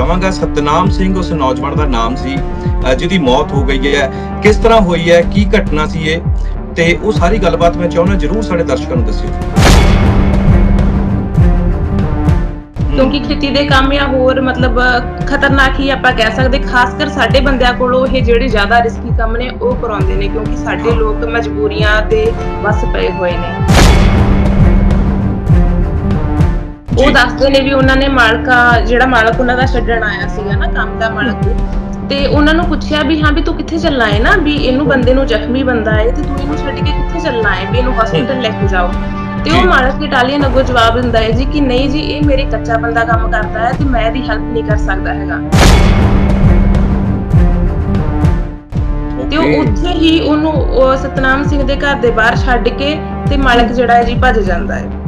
ਚਾਹਾਂਗਾ ਸਤਨਾਮ ਸਿੰਘ ਉਸ ਨੌਜਵਾਨ ਦਾ ਨਾਮ ਸੀ। ਜਿਹਦੀ ਮੌਤ ਹੋ ਗਈ ਹੈ। ਕਿਸ ਤਰ੍ਹਾਂ ਹੋਈ ਹੈ? ਕੀ ਘਟਨਾ ਸੀ ਇਹ? ਤੇ ਉਹ ਸਾਰੀ ਗੱਲਬਾਤ ਮੈਂ ਚਾਹੁੰਦਾ ਜਰੂਰ ਸਾਡੇ ਦਰਸ਼ਕਾਂ ਨੂੰ ਦੱਸਿਓ। ਕਿਉਂਕਿ ਖੇਤੀ ਦੇ ਕੰਮ ਜਾਂ ਹੋਰ ਮਤਲਬ ਖਤਰਨਾਕ ਹੀ ਆਪਾਂ ਕਹਿ ਸਕਦੇ ਖਾਸ ਕਰ ਸਾਡੇ ਬੰਦਿਆਂ ਕੋਲੋਂ ਇਹ ਜਿਹੜੇ ਜ਼ਿਆਦਾ ਰਿਸਕੀ ਕੰਮ ਨੇ ਉਹ ਕਰਾਉਂਦੇ ਨੇ ਕਿਉਂਕਿ ਸਾਡੇ ਲੋਕ ਮਜਬੂਰੀਆਂ ਤੇ ਵਸ ਪਏ ਹੋਏ ਨੇ। ਉਹ। ਦੱਸਦੇ ਨੇ ਵੀ ਉਹਨਾਂ ਨੇ ਮਾਲਕਾ ਜਿਹੜਾ ਮਾਲਕ ਉਹਨਾਂ ਦਾ ਛੱਡਣ ਆਇਆ ਸੀਗਾ ਨਾ ਕੰਮ ਦਾ ਮਾਲਕ। ਤੇ ਉਹਨਾਂ ਨੂੰ ਪੁੱਛਿਆ ਵੀ ਹਾਂ ਵੀ ਤੂੰ ਕਿੱਥੇ ਚੱਲਣਾ ਹੈ ਨਾ? ਵੀ ਇਹਨੂੰ ਬੰਦੇ ਨੂੰ ਜ਼ਖਮੀ ਬੰਦਾ ਹੈ ਤੇ ਤੂੰ ਇਹਨੂੰ ਛੱਡ ਕੇ ਕਿੱਥੇ ਚੱਲਣਾ ਹੈ ਵੀ ਇਹਨੂੰ ਹਸਪੀਟਲ ਲੈ ਕੇ ਜਾਓ। ਤੇ। ਉਹ ਮਾਲਕ ਇਟਾਲੀਅਨ ਅੱਗੋਂ ਜਵਾਬ ਦਿੰਦਾ ਹੈ ਜੀ ਕਿ ਨਹੀਂ ਜੀ ਇਹ ਮੇਰੇ ਕੱਚਾ ਬੰਦਾ ਕੰਮ ਕਰਦਾ ਹੈ ਤੇ ਮੈਂ ਇਹਦੀ ਹੈਲਪ ਨਹੀਂ ਕਰ ਸਕਦਾ ਹੈਗਾ। ਤੇ ਉਹ. ਉੱਥੇ ਹੀ ਉਹਨੂੰ ਉਹ ਸਤਨਾਮ ਸਿੰਘ ਦੇ ਘਰ ਦੇ ਬਾਹਰ ਛੱਡ ਕੇ ਤੇ ਮਾਲਕ ਜਿਹੜਾ ਹੈ ਜੀ ਭੱਜ ਜਾਂਦਾ ਹੈ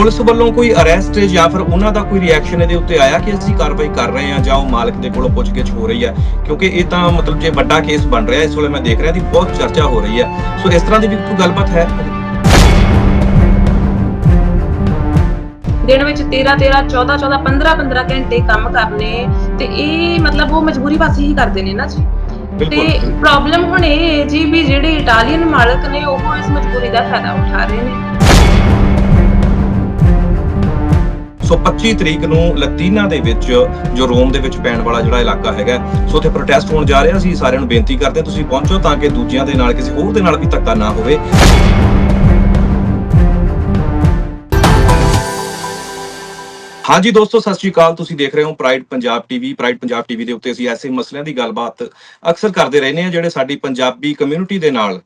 ਪੁਲਿਸ ਵੱਲੋਂ ਕੋਈ ਅਰੈਸਟ ਜਾਂ ਫਿਰ ਉਹਨਾਂ ਦਾ ਕੋਈ ਰਿਐਕਸ਼ਨ ਇਹਦੇ ਉੱਤੇ ਆਇਆ ਕਿ ਅਸੀਂ ਕਾਰਵਾਈ ਕਰ ਰਹੇ ਹਾਂ ਜਾਂ ਉਹ ਮਾਲਕ ਦੇ ਕੋਲੋਂ ਪੁੱਛਗਿੱਛ ਹੋ ਰਹੀ ਹੈ? ਕਿਉਂਕਿ ਇਹ ਤਾਂ ਮਤਲਬ ਜੇ ਵੱਡਾ ਕੇਸ ਬਣ ਰਿਹਾ ਇਸ ਵੇਲੇ ਮੈਂ ਦੇਖ ਰਿਹਾ ਦੀ ਬਹੁਤ ਚਰਚਾ ਹੋ ਰਹੀ ਹੈ। ਸੋ ਇਸ ਤਰ੍ਹਾਂ ਦੀ ਵੀ ਕੋਈ ਗੱਲਬਾਤ ਹੈ? ਦਿਨ ਵਿੱਚ 13 13 14 14 15 15 ਘੰਟੇ ਕੰਮ ਕਰਨੇ ਤੇ ਇਹ ਮਤਲਬ ਉਹ ਮਜਬੂਰੀ ਪਾਸੇ ਹੀ ਕਰਦੇ ਨੇ ਨਾ ਜੀ। ਤੇ ਪ੍ਰੋਬਲਮ ਹੁਣ ਇਹ ਹੈ ਜੀ ਵੀ ਜਿਹੜੇ ਇਟਾਲੀਅਨ ਮਾਲਕ ਨੇ ਉਹ ਇਸ ਮਜਬੂਰੀ ਦਾ ਫਾਇਦਾ ਉਠਾ ਰਹੇ ਨੇ। ਸੋ 25 ਤਰੀਕ ਨੂੰ ਲਤੀਨਾ ਦੇ ਵਿੱਚ, ਜੋ ਰੋਮ ਦੇ ਵਿੱਚ ਪੈਣ ਵਾਲਾ ਜਿਹੜਾ ਇਲਾਕਾ ਹੈਗਾ, ਸੋ ਉੱਥੇ ਪ੍ਰੋਟੈਸਟ ਹੋਣ ਜਾ ਰਿਹਾ ਸੀ। ਸਾਰਿਆਂ ਨੂੰ ਬੇਨਤੀ ਕਰਦੇ ਤੁਸੀਂ ਪਹੁੰਚੋ ਤਾਂ ਕਿ ਦੂਜਿਆਂ ਦੇ ਨਾਲ, ਕਿਸੇ ਹੋਰ ਦੇ ਨਾਲ ਵੀ ਧੱਕਾ ਨਾ ਹੋਵੇ। ਹਾਂਜੀ ਦੋਸਤੋ, ਸਤਿ ਸ਼੍ਰੀ ਅਕਾਲ। ਤੁਸੀਂ ਦੇਖ ਰਹੇ ਹੋ Pride Punjab TV Pride Punjab TV ਦੇ ਉੱਤੇ ਅਸੀਂ ਐਸੇ ਮਸਲਿਆਂ ਦੀ ਗੱਲਬਾਤ ਅਕਸਰ ਕਰਦੇ ਰਹਿੰਦੇ ਹਾਂ, ਜਿਹੜੇ ਸਾਡੀ ਪੰਜਾਬੀ ਕਮਿਊਨਿਟੀ ਦੇ ਨਾਲ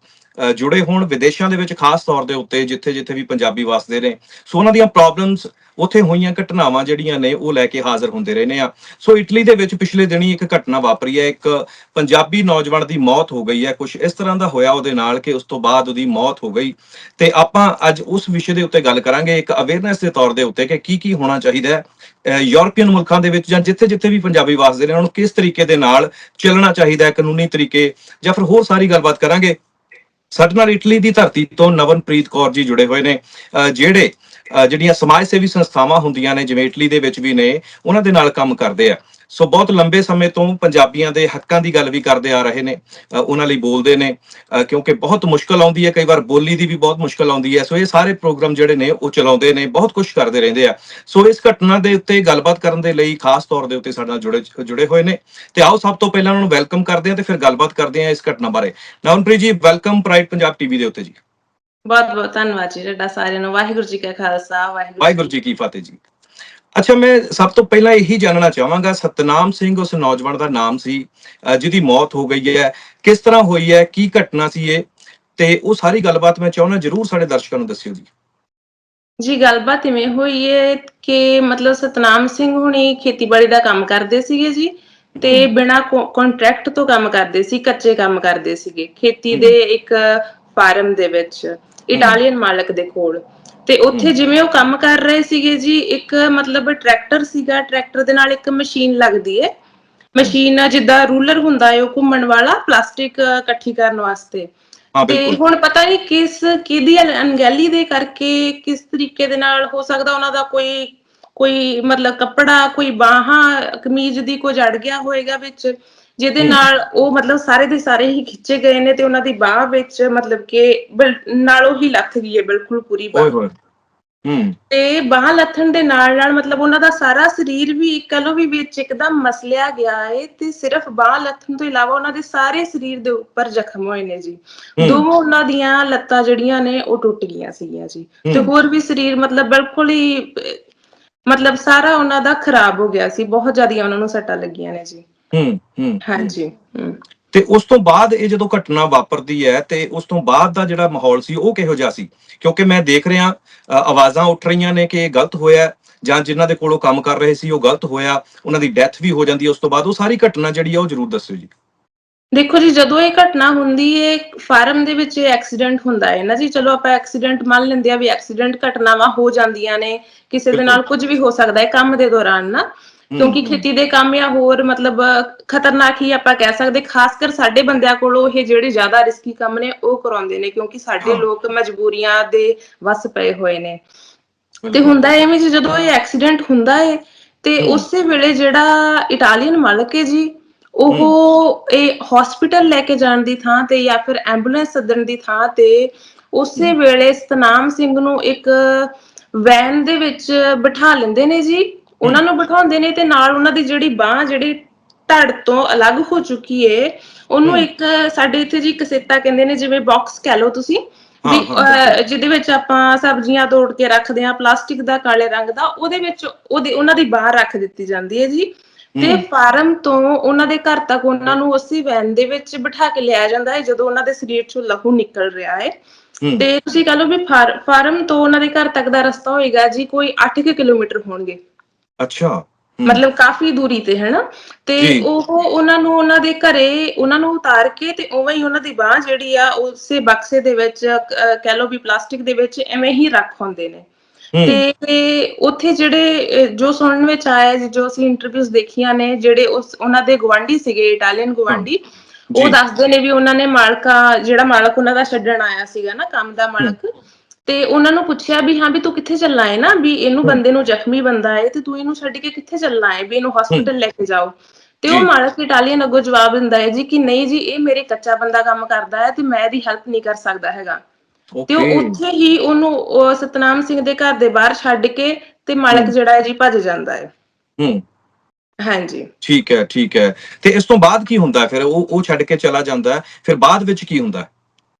ਜੁੜੇ ਹੋਣ ਵਿਦੇਸ਼ਾਂ ਦੇ ਵਿੱਚ ਖਾਸ ਤੌਰ ਦੇ ਉੱਤੇ, ਜਿੱਥੇ ਜਿੱਥੇ ਵੀ ਪੰਜਾਬੀ ਵਸਦੇ ਨੇ। ਸੋ ਉਹਨਾਂ ਦੀਆਂ ਪ੍ਰੋਬਲਮਸ ਉੱਥੇ ਹੋਈਆਂ, ਘਟਨਾਵਾਂ ਜਿਹੜੀਆਂ ਨੇ, ਉਹ ਲੈ ਕੇ ਹਾਜ਼ਰ ਹੁੰਦੇ ਰਹਿੰਦੇ ਆ। ਸੋ ਇਟਲੀ ਦੇ ਵਿੱਚ ਪਿਛਲੇ ਦਿਨੀ ਇੱਕ ਘਟਨਾ ਵਾਪਰੀ ਹੈ। ਇੱਕ ਪੰਜਾਬੀ ਨੌਜਵਾਨ ਦੀ ਮੌਤ ਹੋ ਗਈ ਹੈ। ਕੁਝ ਇਸ ਤਰ੍ਹਾਂ ਦਾ ਹੋਇਆ ਉਹਦੇ ਨਾਲ ਕਿ ਉਸ ਤੋਂ ਬਾਅਦ ਉਹਦੀ ਮੌਤ ਹੋ ਗਈ। ਤੇ ਆਪਾਂ ਅੱਜ ਉਸ ਵਿਸ਼ੇ ਦੇ ਉੱਤੇ ਗੱਲ ਕਰਾਂਗੇ, ਇੱਕ ਅਵੇਅਰਨੈਸ ਦੇ ਤੌਰ ਦੇ ਉੱਤੇ ਕਿ ਕੀ ਕੀ ਹੋਣਾ ਚਾਹੀਦਾ ਹੈ। ਅਹ ਯੂਰਪੀਅਨ ਮੁਲਕਾਂ ਦੇ ਵਿੱਚ ਜਾਂ ਜਿੱਥੇ-ਜਿੱਥੇ ਵੀ ਪੰਜਾਬੀ ਵਸਦੇ ਨੇ, ਉਹਨਾਂ ਨੂੰ ਕਿਸ ਤਰੀਕੇ ਦੇ ਨਾਲ ਚੱਲਣਾ ਚਾਹੀਦਾ ਹੈ, ਕਾਨੂੰਨੀ ਤਰੀਕੇ ਜਾਂ ਫਿਰ ਹੋਰ ਸਾਰੀ ਗੱਲਬਾਤ ਕਰਾਂਗੇ। ਸਾਡੇ ਨਾਲ ਇਟਲੀ ਦੀ ਧਰਤੀ ਤੋਂ ਨਵਨਪ੍ਰੀਤ ਕੌਰ ਜੀ ਜੁੜੇ ਹੋਏ ਨੇ, ਅਹ ਜਿਹੜੇ, ਅਹ ਜਿਹੜੀਆਂ ਸਮਾਜ ਸੇਵੀ ਸੰਸਥਾਵਾਂ ਹੁੰਦੀਆਂ ਨੇ, ਜਿਵੇਂ ਇਟਲੀ ਦੇ ਵਿੱਚ ਵੀ ਨੇ, ਉਹਨਾਂ ਦੇ ਨਾਲ ਕੰਮ ਕਰਦੇ ਆ। ਸੋ ਬਹੁਤ ਲੰਬੇ ਸਮੇਂ ਤੋਂ ਪੰਜਾਬੀਆਂ ਦੇ ਹੱਕਾਂ ਦੀ ਗੱਲ ਵੀ ਕਰਦੇ ਆ ਰਹੇ ਨੇ ਉਹਨਾਂ ਲਈ ਬੋਲਦੇ ਨੇ ਕਿਉਂਕਿ ਬਹੁਤ ਮੁਸ਼ਕਲ ਆਉਂਦੀ ਹੈ ਕਈ ਵਾਰ ਬੋਲੀ ਦੀ ਵੀ ਬਹੁਤ ਮੁਸ਼ਕਲ ਆਉਂਦੀ ਹੈ ਸੋ ਇਹ ਸਾਰੇ ਪ੍ਰੋਗਰਾਮ ਜਿਹੜੇ ਨੇ ਉਹ ਚਲਾਉਂਦੇ ਨੇ ਬਹੁਤ ਕੁਝ ਕਰਦੇ ਰਹਿੰਦੇ ਆ। ਸੋ ਇਸ ਘਟਨਾ ਦੇ ਉੱਤੇ ਗੱਲਬਾਤ ਕਰਨ ਦੇ ਲਈ ਖਾਸ ਤੌਰ ਦੇ ਉੱਤੇ ਸਾਡੇ ਨਾਲ ਜੁੜੇ ਜੁੜੇ ਹੋਏ ਨੇ। ਤੇ ਆਓ ਸਭ ਤੋਂ ਪਹਿਲਾਂ ਉਹਨਾਂ ਨੂੰ ਵੈਲਕਮ ਕਰਦੇ ਹਾਂ ਤੇ ਫਿਰ ਗੱਲਬਾਤ ਕਰਦੇ ਹਾਂ ਇਸ ਘਟਨਾ ਬਾਰੇ। ਨਵਨਪ੍ਰੀਤ ਜੀ ਵੈਲਕਮ ਪ੍ਰਾਈਡ ਪੰਜਾਬ ਟੀਵੀ ਦੇ ਉੱਤੇ ਜੀ। ਬਹੁਤ ਬਹੁਤ ਧੰਨਵਾਦ ਜੀ ਤੁਹਾਡਾ ਸਾਰਿਆਂ ਨੂੰ। ਵਾਹਿਗੁਰੂ ਜੀ ਕਾ ਖਾਲਸਾ ਵਾਹਿਗੁਰੂ ਜੀ ਕੀ ਫਤਿਹ ਜੀ। ਅੱਛਾ ਮੈਂ ਸਭ ਤੋਂ ਪਹਿਲਾਂ ਇਹੀ ਜਾਣਨਾ ਚਾਹਾਂਗਾ ਸਤਨਾਮ ਸਿੰਘ ਉਸ ਨੌਜਵਾਨ ਦਾ ਨਾਮ ਸੀ ਜਿਹਦੀ ਮੌਤ ਹੋ ਗਈ ਹੈ। ਕਿਸ ਤਰ੍ਹਾਂ ਹੋਈ ਹੈ ਕੀ ਘਟਨਾ ਸੀ ਇਹ? ਤੇ ਉਹ ਸਾਰੀ ਗੱਲਬਾਤ ਮੈਂ ਚਾਹੁੰਦਾ ਜਰੂਰ ਸਾਡੇ ਦਰਸ਼ਕਾਂ ਨੂੰ ਦੱਸਿਓ ਜੀ। ਜੀ ਗੱਲਬਾਤ ਇਵੇਂ ਹੋਈ ਹੈ ਕਿ ਮਤਲਬ ਸਤਨਾਮ ਸਿੰਘ ਹੁਣੀ ਖੇਤੀਬਾੜੀ ਦਾ ਕੰਮ ਕਰਦੇ ਸੀਗੇ ਜੀ ਤੇ ਬਿਨਾ ਕੰਟਰੈਕਟ ਤੋਂ ਕੰਮ ਕਰਦੇ ਸੀ ਕੱਚੇ ਕੰਮ ਕਰਦੇ ਸੀਗੇ। ਖੇਤੀ ਦੇ ਇੱਕ ਫਾਰਮ ਦੇ ਵਿੱਚ ਇਟਾਲੀਅਨ ਮਾਲਕ ਦੇ ਕੋਲ। ਤੇ ਉੱਥੇ ਜਿਵੇਂ ਉਹ ਕੰਮ ਕਰ ਰਹੇ ਸੀਗੇ ਜੀ ਇੱਕ ਮਤਲਬ ਟਰੈਕਟਰ ਸੀਗਾ ਟਰੈਕਟਰ ਦੇ ਨਾਲ ਇੱਕ ਮਸ਼ੀਨ ਲੱਗਦੀ ਹੈ ਮਸ਼ੀਨ ਜਿੱਦਾਂ ਰੂਲਰ ਹੁੰਦਾ ਹੈ ਉਹ ਘੁੰਮਣ ਵਾਲਾ ਪਲਾਸਟਿਕ ਇਕੱਠੀ ਕਰਨ ਵਾਸਤੇ। ਤੇ ਹੁਣ ਪਤਾ ਨਹੀਂ ਕਿਸ ਕਿਹਦੀ ਅਣਗਹਿਲੀ ਦੇ ਕਰਕੇ ਕਿਸ ਤਰੀਕੇ ਦੇ ਨਾਲ ਹੋ ਸਕਦਾ ਉਹਨਾਂ ਦਾ ਕੋਈ ਕੋਈ ਮਤਲਬ ਕੱਪੜਾ ਕੋਈ ਬਾਹਾਂ ਕਮੀਜ਼ ਦੀ ਕੋਈ ਜੜ ਗਿਆ ਹੋਏਗਾ ਵਿੱਚ। ਜਿਹਦੇ। ਨਾਲ ਉਹ ਮਤਲਬ ਸਾਰੇ ਦੇ ਸਾਰੇ ਹੀ ਖਿੱਚੇ ਗਏ ਨੇ ਤੇ ਉਹਨਾਂ ਦੀ ਬਾਹ ਵਿੱਚ ਮਤਲਬ ਕਿ ਨਾਲੋਂ ਹੀ ਲੱਥ ਗਈ ਹੈ ਬਿਲਕੁਲ ਪੂਰੀ ਬਾਹ। ਤੇ ਬਾਹ ਲੱਥਣ ਦੇ ਨਾਲ ਨਾਲ ਮਤਲਬ ਉਹਨਾਂ ਦਾ ਸਾਰਾ ਸਰੀਰ ਵੀ ਕਹ ਲਓ ਵੀ ਵਿੱਚ ਇੱਕਦਮ ਮਸਲਿਆ ਗਿਆ ਹੈ ਤੇ ਸਿਰਫ ਬਾਹ ਲੱਥਣ ਤੋਂ ਇਲਾਵਾ ਉਹਨਾਂ ਦੇ ਸਾਰੇ ਸਰੀਰ ਦੇ ਉੱਪਰ ਜ਼ਖਮ ਹੋਏ ਨੇ ਜੀ। ਦੋਵੇਂ ਉਹਨਾਂ ਦੀਆਂ ਲੱਤਾਂ ਜਿਹੜੀਆਂ ਨੇ ਉਹ ਟੁੱਟ ਗਈਆਂ ਸੀਗੀਆਂ ਜੀ। ਤੇ। ਹੋਰ ਵੀ ਸਰੀਰ ਮਤਲਬ ਬਿਲਕੁਲ ਹੀ ਮਤਲਬ ਸਾਰਾ ਉਹਨਾਂ ਦਾ ਖਰਾਬ ਹੋ ਗਿਆ ਸੀ। ਬਹੁਤ ਜ਼ਿਆਦਾ ਉਹਨਾਂ ਨੂੰ ਸੱਟਾਂ ਲੱਗੀਆਂ ਨੇ ਜੀ। ਹੂੰ ਹੂੰ ਹਾਂਜੀ ਹੂੰ। ਤੇ ਉਸ ਤੋਂ ਬਾਅਦ ਇਹ ਜਦੋਂ ਘਟਨਾ ਵਾਪਰਦੀ ਹੈ ਤੇ ਉਸ ਤੋਂ ਬਾਅਦ ਦਾ ਜਿਹੜਾ ਮਾਹੌਲ ਸੀ ਉਹ ਕਿਹੋ ਜਿਹਾ ਸੀ? ਕਿਉਂਕਿ ਮੈਂ ਦੇਖ ਰਿਹਾ ਆਵਾਜ਼ਾਂ ਉੱਠ ਰਹੀਆਂ ਨੇ ਕਿ ਇਹ ਗਲਤ ਹੋਇਆ ਹੈ ਜਾਂ ਜਿਨ੍ਹਾਂ ਦੇ ਕੋਲੋਂ ਕੰਮ ਕਰ ਰਹੇ ਸੀ ਉਹ ਗਲਤ ਹੋਇਆ ਉਹਨਾਂ ਦੀ ਡੈਥ ਵੀ ਹੋ ਜਾਂਦੀ ਹੈ ਉਸ ਤੋਂ ਬਾਅਦ ਉਹ ਸਾਰੀ ਘਟਨਾ ਜਿਹੜੀ ਆ ਉਹ ਜ਼ਰੂਰ ਦੱਸਿਓ ਜੀ। ਦੇਖੋ ਜੀ ਜਦੋਂ ਇਹ ਘਟਨਾ ਹੁੰਦੀ ਹੈ ਫਾਰਮ ਦੇ ਵਿੱਚ ਐਕਸੀਡੈਂਟ ਹੁੰਦਾ ਹੈ ਨਾ ਜੀ ਚਲੋ ਆਪਾਂ ਐਕਸੀਡੈਂਟ ਮੰਨ ਲੈਂਦੇ ਆ ਵੀ ਐਕਸੀਡੈਂਟ ਘਟਨਾਵਾਂ ਹੋ ਜਾਂਦੀਆਂ ਨੇ ਕਿਸੇ ਦੇ ਨਾਲ ਕੁਝ ਵੀ ਹੋ ਸਕਦਾ ਹੈ ਕੰਮ ਦੇ ਦੌਰਾਨ ਨਾ। ਕਿਉਂਕਿ ਖੇਤੀ ਦੇ ਕੰਮ ਜਾਂ ਹੋਰ ਮਤਲਬ ਖਤਰਨਾਕ ਹੀ ਆਪਾਂ ਕਹਿ ਸਕਦੇ ਖਾਸ ਕਰ ਸਾਡੇ ਬੰਦਿਆਂ ਕੋਲੋਂ ਇਹ ਜਿਹੜੇ ਜ਼ਿਆਦਾ ਰਿਸਕੀ ਕੰਮ ਨੇ ਉਹ ਕਰਾਉਂਦੇ ਨੇ ਕਿਉਂਕਿ ਸਾਡੇ। ਲੋਕ ਮਜਬੂਰੀਆਂ ਦੇ ਵਸ ਪਏ ਹੋਏ ਨੇ ਤੇ। ਹੁੰਦਾ ਐਵੇਂ ਜੀ ਜਦੋਂ ਇਹ ਐਕਸੀਡੈਂਟ ਹੁੰਦਾ ਹੈ ਤੇ। ਉਸੇ ਵੇਲੇ ਜਿਹੜਾ ਇਟਾਲੀਅਨ ਮਾਲਕ ਹੈ ਜੀ ਉਹ ਇਹ ਹਸਪੀਟਲ ਲੈ ਕੇ ਜਾਣ ਦੀ ਥਾਂ ਤੇ ਜਾਂ ਫਿਰ ਐਂਬੂਲੈਂਸ ਸੱਦਣ ਦੀ ਥਾਂ ਤੇ ਉਸੇ। ਵੇਲੇ ਸਤਨਾਮ ਸਿੰਘ ਨੂੰ ਇੱਕ ਵੈਨ ਦੇ ਵਿੱਚ ਬਿਠਾ ਲੈਂਦੇ ਨੇ ਜੀ ਉਹਨਾਂ ਨੂੰ ਬਿਠਾਉਂਦੇ ਨੇ ਤੇ ਨਾਲ ਉਹਨਾਂ ਦੀ ਜਿਹੜੀ ਬਾਹ ਜਿਹੜੀ ਧੜ ਤੋਂ ਅਲੱਗ ਹੋ ਚੁੱਕੀ ਏ ਉਹਨੂੰ। ਇੱਕ ਸਾਡੇ ਇੱਥੇ ਜੀ ਕਸੇਤਾ ਕਹਿੰਦੇ ਨੇ ਜਿਵੇਂ ਬਾਕਸ ਕਹਿ ਲਓ ਤੁਸੀਂ ਵੀ ਜਿਹਦੇ ਵਿੱਚ ਆਪਾਂ ਸਬਜ਼ੀਆਂ ਤੋੜ ਕੇ ਰੱਖਦੇ ਆ ਪਲਾਸਟਿਕ ਦਾ ਕਾਲੇ ਰੰਗ ਦਾ ਉਹਦੇ ਵਿੱਚ ਉਹਦੇ ਉਹਨਾਂ ਦੀ ਬਾਹਰ ਰੱਖ ਦਿੱਤੀ ਜਾਂਦੀ ਹੈ ਜੀ ਤੇ। ਫਾਰਮ ਤੋਂ ਉਹਨਾਂ ਦੇ ਘਰ ਤੱਕ ਉਹਨਾਂ ਨੂੰ ਉਸੇ ਵੈਨ ਦੇ ਵਿੱਚ ਬਿਠਾ ਕੇ ਲਿਆਇਆ ਜਾਂਦਾ ਹੈ ਜਦੋਂ ਉਹਨਾਂ ਦੇ ਸਰੀਰ ਚੋਂ ਲਹੂ ਨਿਕਲ ਰਿਹਾ ਹੈ। ਤੇ ਤੁਸੀਂ ਕਹ ਲਓ ਵੀ ਫਾਰ- ਫਾਰਮ ਤੋਂ ਉਹਨਾਂ ਦੇ ਘਰ ਤੱਕ ਦਾ ਰਸਤਾ ਹੋਏਗਾ ਜੀ ਕੋਈ 8 ਕਿਲੋਮੀਟਰ ਹੋਣਗੇ ਅੱਛਾ। ਮਤਲਬ ਕਾਫੀ ਦੂਰੀ ਤੇ ਹੈ ਨਾ ਤੇ ਜੀ। ਉਹ ਉਹਨਾਂ ਨੂੰ ਉਹਨਾਂ ਦੇ ਘਰੇ ਉਹਨਾਂ ਨੂੰ ਉਤਾਰ ਕੇ ਤੇ ਉਵੇਂ ਹੀ ਉਹਨਾਂ ਦੀ ਬਾਹ ਜਿਹੜੀ ਆ ਉਸੇ ਬਕਸੇ ਦੇ ਵਿੱਚ ਕਹਿ ਲਓ ਵੀ ਪਲਾਸਟਿਕ ਦੇ ਵਿੱਚ ਐਵੇਂ ਹੀ ਰੱਖ ਹੁੰਦੇ ਨੇ ਹੂੰ। ਤੇ ਉੱਥੇ ਜਿਹੜੇ ਜੋ ਸੁਣਨ ਵਿੱਚ ਆਇਆ ਜੀ, ਜੋ ਅਸੀਂ ਇੰਟਰਵਿਊਜ਼ ਦੇਖੀਆਂ ਨੇ ਜਿਹੜੇ ਉਸ ਉਹਨਾਂ ਦੇ ਗਵਾਂਢੀ ਸੀਗੇ ਇਟਾਲੀਅਨ ਗਵਾਂਢੀ ਉਹ ਜੀ। ਦੱਸਦੇ ਨੇ ਵੀ ਉਹਨਾਂ ਨੇ ਮਾਲਕਾ ਜਿਹੜਾ ਮਾਲਕ ਉਹਨਾਂ ਦਾ ਛੱਡਣ ਆਇਆ ਸੀਗਾ ਨਾ ਕੰਮ ਦਾ ਮਾਲਕ ਤੇ ਉਹਨਾਂ ਨੂੰ ਪੁੱਛਿਆ ਵੀ ਹਾਂ ਵੀ ਤੂੰ ਕਿੱਥੇ ਚੱਲਣਾ ਹੈ ਨਾ ਵੀ ਇਹਨੂੰ ਬੰਦੇ ਨੂੰ ਜ਼ਖਮੀ ਬੰਦਾ ਹੈ ਤੇ ਤੂੰ ਇਹਨੂੰ ਛੱਡ ਕੇ ਕਿੱਥੇ ਚੱਲਣਾ ਹੈ ਵੀ ਇਹਨੂੰ ਹਸਪੀਟਲ ਲੈ ਕੇ ਜਾਓ। ਤੇ ਉਹ ਜੀ। ਮਾਲਕ ਇਟਾਲੀਅਨ ਅੱਗੋਂ ਜਵਾਬ ਦਿੰਦਾ ਹੈ ਜੀ ਕਿ ਨਹੀਂ ਜੀ ਇਹ ਮੇਰੇ ਕੱਚਾ ਬੰਦਾ ਕੰਮ ਕਰਦਾ ਹੈ ਤੇ ਮੈਂ ਇਹਦੀ ਹੈਲਪ ਨਹੀਂ ਕਰ ਸਕਦਾ ਹੈਗਾ। ਤੇ ਉਹ ਉੱਥੇ ਹੀ ਉਹਨੂੰ ਉਹ ਸਤਨਾਮ ਸਿੰਘ ਦੇ ਘਰ ਦੇ ਬਾਹਰ ਛੱਡ ਕੇ ਤੇ ਮਾਲਕ। ਜਿਹੜਾ ਹੈ ਜੀ ਭੱਜ ਜਾਂਦਾ ਹੈ। ਹੂੰ ਹਾਂਜੀ। ਠੀਕ ਹੈ ਠੀਕ ਹੈ। ਤੇ ਇਸ ਤੋਂ ਬਾਅਦ ਕੀ ਹੁੰਦਾ ਫਿਰ ਉਹ ਉਹ ਛੱਡ ਕੇ ਚਲਾ ਜਾਂਦਾ ਫਿਰ ਬਾਅਦ ਵਿੱਚ ਕੀ ਹੁੰਦਾ